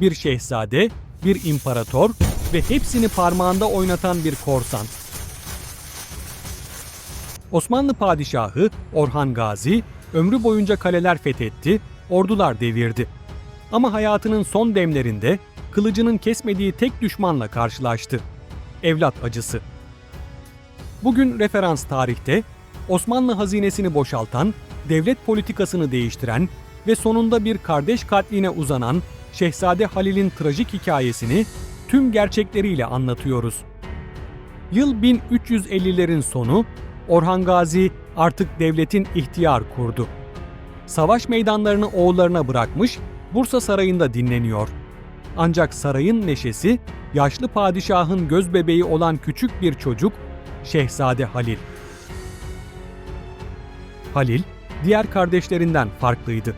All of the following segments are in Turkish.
bir şehzade, bir imparator ve hepsini parmağında oynatan bir korsan. Osmanlı padişahı Orhan Gazi ömrü boyunca kaleler fethetti, ordular devirdi. Ama hayatının son demlerinde kılıcının kesmediği tek düşmanla karşılaştı. Evlat acısı. Bugün referans tarihte Osmanlı hazinesini boşaltan, devlet politikasını değiştiren ve sonunda bir kardeş katline uzanan Şehzade Halil'in trajik hikayesini tüm gerçekleriyle anlatıyoruz. Yıl 1350'lerin sonu, Orhan Gazi artık devletin ihtiyar kurdu. Savaş meydanlarını oğullarına bırakmış, Bursa Sarayı'nda dinleniyor. Ancak sarayın neşesi, yaşlı padişahın göz bebeği olan küçük bir çocuk, Şehzade Halil. Halil, diğer kardeşlerinden farklıydı.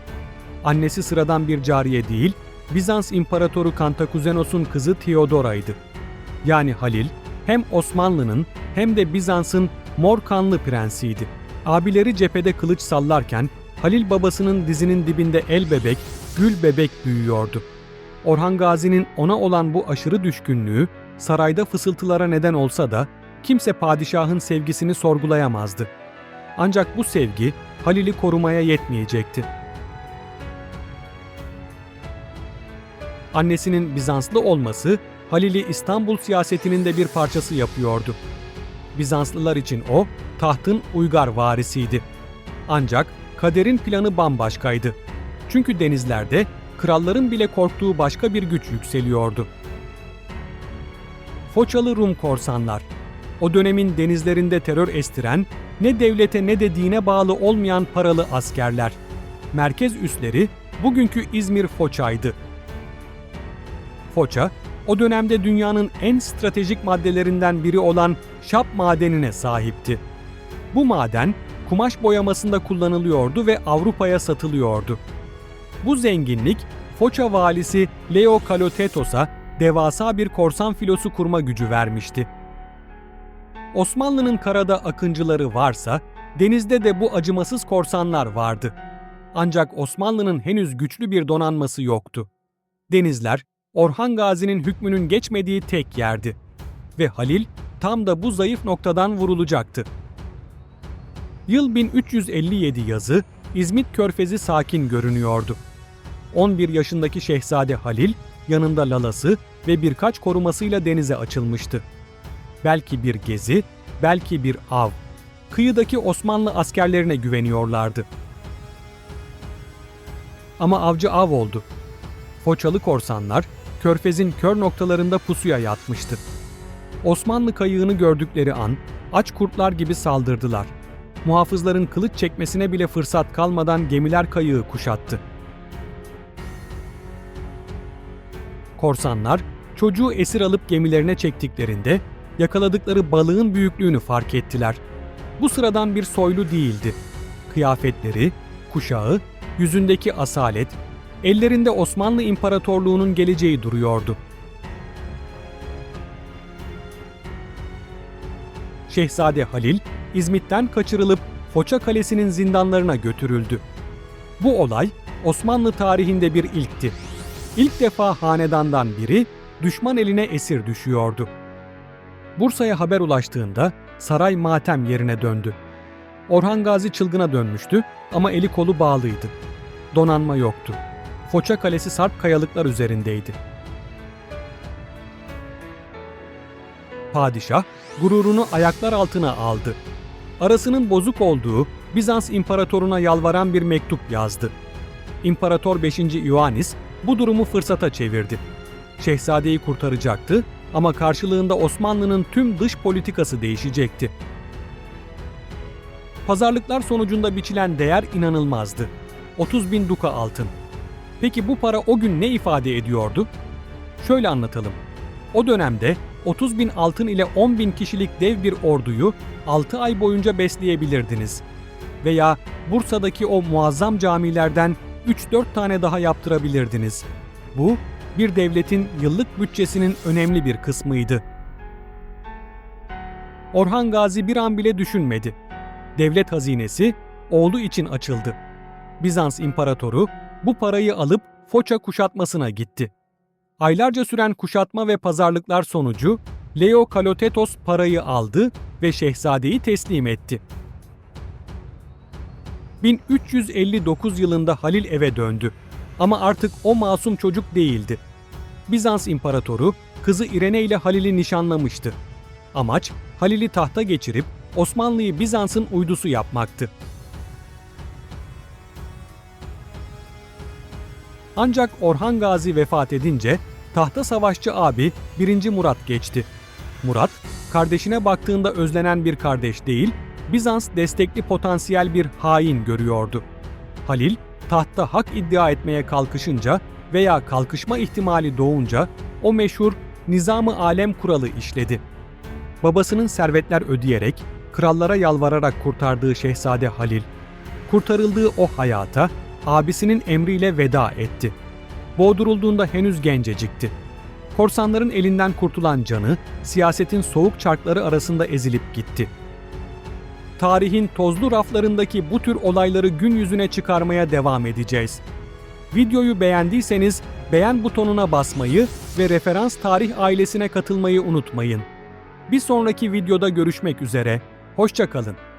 Annesi sıradan bir cariye değil, Bizans İmparatoru Kantakuzenos'un kızı Theodora'ydı. Yani Halil, hem Osmanlı'nın hem de Bizans'ın mor kanlı prensiydi. Abileri cephede kılıç sallarken Halil babasının dizinin dibinde el bebek, gül bebek büyüyordu. Orhan Gazi'nin ona olan bu aşırı düşkünlüğü sarayda fısıltılara neden olsa da kimse padişahın sevgisini sorgulayamazdı. Ancak bu sevgi Halil'i korumaya yetmeyecekti. Annesinin Bizanslı olması Halil'i İstanbul siyasetinin de bir parçası yapıyordu. Bizanslılar için o tahtın uygar varisiydi. Ancak kaderin planı bambaşkaydı. Çünkü denizlerde kralların bile korktuğu başka bir güç yükseliyordu. Foçalı Rum korsanlar. O dönemin denizlerinde terör estiren, ne devlete ne de dine bağlı olmayan paralı askerler. Merkez üsleri bugünkü İzmir Foça'ydı. Foça, o dönemde dünyanın en stratejik maddelerinden biri olan şap madenine sahipti. Bu maden kumaş boyamasında kullanılıyordu ve Avrupa'ya satılıyordu. Bu zenginlik Foça valisi Leo Kalotetos'a devasa bir korsan filosu kurma gücü vermişti. Osmanlı'nın karada akıncıları varsa denizde de bu acımasız korsanlar vardı. Ancak Osmanlı'nın henüz güçlü bir donanması yoktu. Denizler Orhan Gazi'nin hükmünün geçmediği tek yerdi ve Halil tam da bu zayıf noktadan vurulacaktı. Yıl 1357 yazı İzmit Körfezi sakin görünüyordu. 11 yaşındaki Şehzade Halil yanında lalası ve birkaç korumasıyla denize açılmıştı. Belki bir gezi, belki bir av. Kıyıdaki Osmanlı askerlerine güveniyorlardı. Ama avcı av oldu. Foçalı korsanlar körfezin kör noktalarında pusuya yatmıştı. Osmanlı kayığını gördükleri an aç kurtlar gibi saldırdılar. Muhafızların kılıç çekmesine bile fırsat kalmadan gemiler kayığı kuşattı. Korsanlar çocuğu esir alıp gemilerine çektiklerinde yakaladıkları balığın büyüklüğünü fark ettiler. Bu sıradan bir soylu değildi. Kıyafetleri, kuşağı, yüzündeki asalet, ellerinde Osmanlı İmparatorluğu'nun geleceği duruyordu. Şehzade Halil, İzmit'ten kaçırılıp Foça Kalesi'nin zindanlarına götürüldü. Bu olay Osmanlı tarihinde bir ilkti. İlk defa hanedandan biri düşman eline esir düşüyordu. Bursa'ya haber ulaştığında saray matem yerine döndü. Orhan Gazi çılgına dönmüştü ama eli kolu bağlıydı. Donanma yoktu. Foça Kalesi sarp kayalıklar üzerindeydi. Padişah gururunu ayaklar altına aldı. Arasının bozuk olduğu Bizans imparatoruna yalvaran bir mektup yazdı. İmparator 5. Ioannis bu durumu fırsata çevirdi. Şehzadeyi kurtaracaktı ama karşılığında Osmanlı'nın tüm dış politikası değişecekti. Pazarlıklar sonucunda biçilen değer inanılmazdı. 30 bin duka altın. Peki bu para o gün ne ifade ediyordu? Şöyle anlatalım. O dönemde 30 bin altın ile 10 bin kişilik dev bir orduyu 6 ay boyunca besleyebilirdiniz. Veya Bursa'daki o muazzam camilerden 3-4 tane daha yaptırabilirdiniz. Bu, bir devletin yıllık bütçesinin önemli bir kısmıydı. Orhan Gazi bir an bile düşünmedi. Devlet hazinesi oğlu için açıldı. Bizans imparatoru bu parayı alıp Foça kuşatmasına gitti. Aylarca süren kuşatma ve pazarlıklar sonucu Leo Kalotetos parayı aldı ve şehzadeyi teslim etti. 1359 yılında Halil eve döndü. Ama artık o masum çocuk değildi. Bizans imparatoru kızı İrene ile Halil'i nişanlamıştı. Amaç Halil'i tahta geçirip Osmanlı'yı Bizans'ın uydusu yapmaktı. Ancak Orhan Gazi vefat edince tahta savaşçı abi 1. Murat geçti. Murat, kardeşine baktığında özlenen bir kardeş değil, Bizans destekli potansiyel bir hain görüyordu. Halil, tahta hak iddia etmeye kalkışınca veya kalkışma ihtimali doğunca o meşhur nizamı alem kuralı işledi. Babasının servetler ödeyerek, krallara yalvararak kurtardığı Şehzade Halil, kurtarıldığı o hayata abisinin emriyle veda etti. Boğdurulduğunda henüz gencecikti. Korsanların elinden kurtulan canı, siyasetin soğuk çarkları arasında ezilip gitti. Tarihin tozlu raflarındaki bu tür olayları gün yüzüne çıkarmaya devam edeceğiz. Videoyu beğendiyseniz beğen butonuna basmayı ve referans tarih ailesine katılmayı unutmayın. Bir sonraki videoda görüşmek üzere. Hoşçakalın.